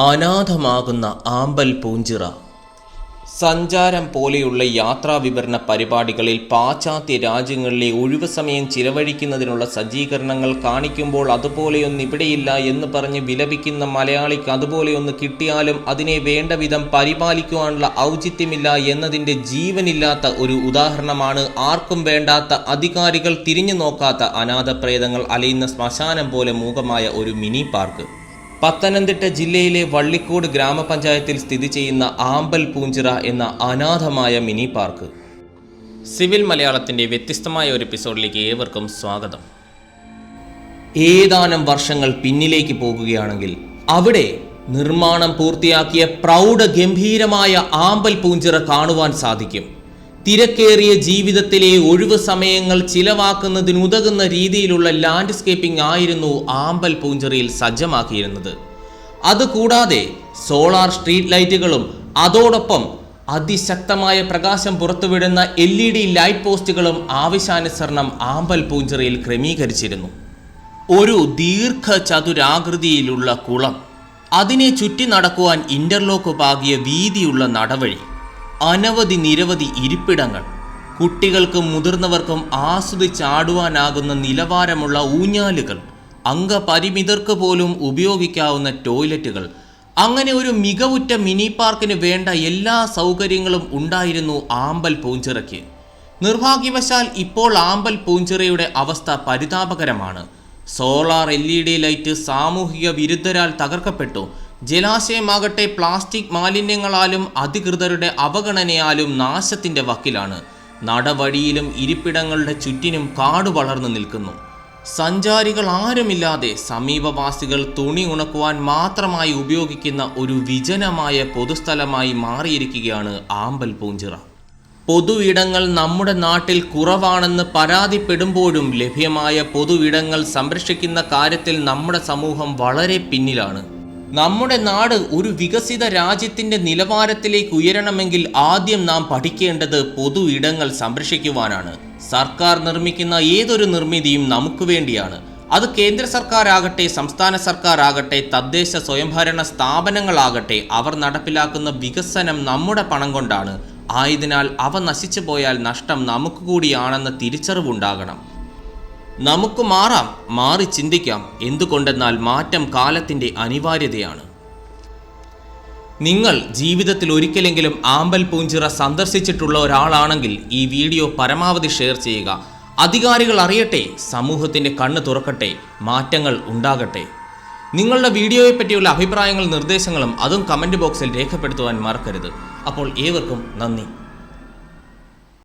അനാഥമാകുന്ന ആമ്പൽ പൂഞ്ചിറ. സഞ്ചാരം പോലെയുള്ള യാത്രാ വിവരണ പരിപാടികളിൽ പാശ്ചാത്യ രാജ്യങ്ങളിലെ ഒഴിവ് സമയം ചിലവഴിക്കുന്നതിനുള്ള സജ്ജീകരണങ്ങൾ കാണിക്കുമ്പോൾ അതുപോലെയൊന്നും ഇവിടെയില്ല എന്ന് പറഞ്ഞ് വിലപിക്കുന്ന മലയാളിക്ക് അതുപോലെയൊന്ന് കിട്ടിയാലും അതിനെ വേണ്ട വിധം പരിപാലിക്കുവാനുള്ള ഔചിത്യമില്ല എന്നതിന്റെ ജീവനില്ലാത്ത ഒരു ഉദാഹരണമാണ് ആർക്കും വേണ്ടാത്ത അധികാരികൾ തിരിഞ്ഞു നോക്കാത്ത അനാഥപ്രേതങ്ങൾ അലയുന്ന ശ്മശാനം പോലെ മൂകമായ ഒരു മിനി പാർക്ക്. പത്തനംതിട്ട ജില്ലയിലെ വള്ളിക്കോട് ഗ്രാമപഞ്ചായത്തിൽ സ്ഥിതി ചെയ്യുന്ന ആമ്പൽ പൂഞ്ചിറ എന്ന അനാഥമായ മിനി പാർക്ക്. സിവിൽ മലയാളത്തിന്റെ വ്യത്യസ്തമായ ഒരു എപ്പിസോഡിലേക്ക് ഏവർക്കും സ്വാഗതം. ഏതാനും വർഷങ്ങൾ പിന്നിലേക്ക് പോകുകയാണെങ്കിൽ അവിടെ നിർമ്മാണം പൂർത്തിയാക്കിയ പ്രൗഢ ഗംഭീരമായ ആമ്പൽ പൂഞ്ചിറ കാണുവാൻ സാധിക്കും. തിരക്കേറിയ ജീവിതത്തിലെ ഒഴിവ് സമയങ്ങൾ ചിലവാക്കുന്നതിനുതകുന്ന രീതിയിലുള്ള ലാൻഡ്സ്കേപ്പിംഗ് ആയിരുന്നു ആമ്പൽ പൂഞ്ചിറയിൽ സജ്ജമാക്കിയിരുന്നത്. അതുകൂടാതെ സോളാർ സ്ട്രീറ്റ് ലൈറ്റുകളും അതോടൊപ്പം അതിശക്തമായ പ്രകാശം പുറത്തുവിടുന്ന എൽ ഇ ഡി ലൈറ്റ് പോസ്റ്റുകളും ആവശ്യാനുസരണം ആമ്പൽ പൂഞ്ചിറയിൽ ക്രമീകരിച്ചിരുന്നു. ഒരു ദീർഘചതുരാകൃതിയിലുള്ള കുളം അതിനെ ചുറ്റി നടക്കുവാൻ ഇന്റർലോക്ക് പാകിയ വീതിയുള്ള നടവഴി അനവധി നിരവധി ഇരിപ്പിടങ്ങൾ. കുട്ടികൾക്കും മുതിർന്നവർക്കും ആസ്വദിച്ചാടുവാനാകുന്ന നിലവാരമുള്ള ഊഞ്ഞാലുകൾ അംഗപരിമിതർക്ക് പോലും ഉപയോഗിക്കാവുന്ന ടോയ്ലറ്റുകൾ. അങ്ങനെ ഒരു മികവുറ്റ മിനി പാർക്കിന് വേണ്ട എല്ലാ സൗകര്യങ്ങളും ഉണ്ടായിരുന്നു ആമ്പൽ പൂഞ്ചിറയ്ക്ക്. നിർഭാഗ്യവശാൽ ഇപ്പോൾ ആമ്പൽ പൂഞ്ചിറയുടെ അവസ്ഥ പരിതാപകരമാണ്. സോളാർ എൽ ലൈറ്റ് സാമൂഹിക വിരുദ്ധരാൽ തകർക്കപ്പെട്ടു. ജലാശയമാകട്ടെ പ്ലാസ്റ്റിക് മാലിന്യങ്ങളാലും അധികൃതരുടെ അവഗണനയാലും നാശത്തിന്റെ വക്കിലാണ്. നടവഴിയിലും ഇരിപ്പിടങ്ങളുടെ ചുറ്റിനും കാട് വളർന്നു നിൽക്കുന്നു. സഞ്ചാരികൾ ആരുമില്ലാതെ സമീപവാസികൾ തുണി ഉണക്കുവാൻ മാത്രമായി ഉപയോഗിക്കുന്ന ഒരു വിജനമായ പൊതുസ്ഥലമായി മാറിയിരിക്കുകയാണ് ആമ്പൽ പൂഞ്ചിറ. പൊതു ഇടങ്ങൾ നമ്മുടെ നാട്ടിൽ കുറവാണെന്ന് പരാതിപ്പെടുമ്പോഴും ലഭ്യമായ പൊതു ഇടങ്ങൾ സംരക്ഷിക്കുന്ന കാര്യത്തിൽ നമ്മുടെ സമൂഹം വളരെ പിന്നിലാണ്. നമ്മുടെ നാട് ഒരു വികസിത രാജ്യത്തിന്റെ നിലവാരത്തിലേക്ക് ഉയരണമെങ്കിൽ ആദ്യം നാം പഠിക്കേണ്ടത് പൊതു ഇടങ്ങൾ സംരക്ഷിക്കുവാനാണ്. സർക്കാർ നിർമ്മിക്കുന്ന ഏതൊരു നിർമ്മിതിയും നമുക്ക് വേണ്ടിയാണ്. അത് കേന്ദ്ര സർക്കാരാകട്ടെ സംസ്ഥാന സർക്കാരാകട്ടെ തദ്ദേശ സ്വയംഭരണ സ്ഥാപനങ്ങളാകട്ടെ അവർ നടപ്പിലാക്കുന്ന വികസനം നമ്മുടെ പണം കൊണ്ടാണ്. ആയതിനാൽ അവ നശിച്ചു പോയാൽ നഷ്ടം നമുക്ക് കൂടിയാണെന്ന തിരിച്ചറിവുണ്ടാകണം. നമുക്ക് മാറാം മാറി ചിന്തിക്കാം. എന്തുകൊണ്ടെന്നാൽ മാറ്റം കാലത്തിന്റെ അനിവാര്യതയാണ്. നിങ്ങൾ ജീവിതത്തിൽ ഒരിക്കലെങ്കിലും ആമ്പൽ പൂഞ്ചിറ സന്ദർശിച്ചിട്ടുള്ള ഒരാളാണെങ്കിൽ ഈ വീഡിയോ പരമാവധി ഷെയർ ചെയ്യുക. അധികാരികൾ അറിയട്ടെ സമൂഹത്തിന്റെ കണ്ണ് തുറക്കട്ടെ മാറ്റങ്ങൾ ഉണ്ടാകട്ടെ. നിങ്ങളുടെ വീഡിയോയെ പറ്റിയുള്ള അഭിപ്രായങ്ങളും നിർദ്ദേശങ്ങളും അതും കമന്റ് ബോക്സിൽ രേഖപ്പെടുത്തുവാൻ മറക്കരുത്. അപ്പോൾ ഏവർക്കും നന്ദി.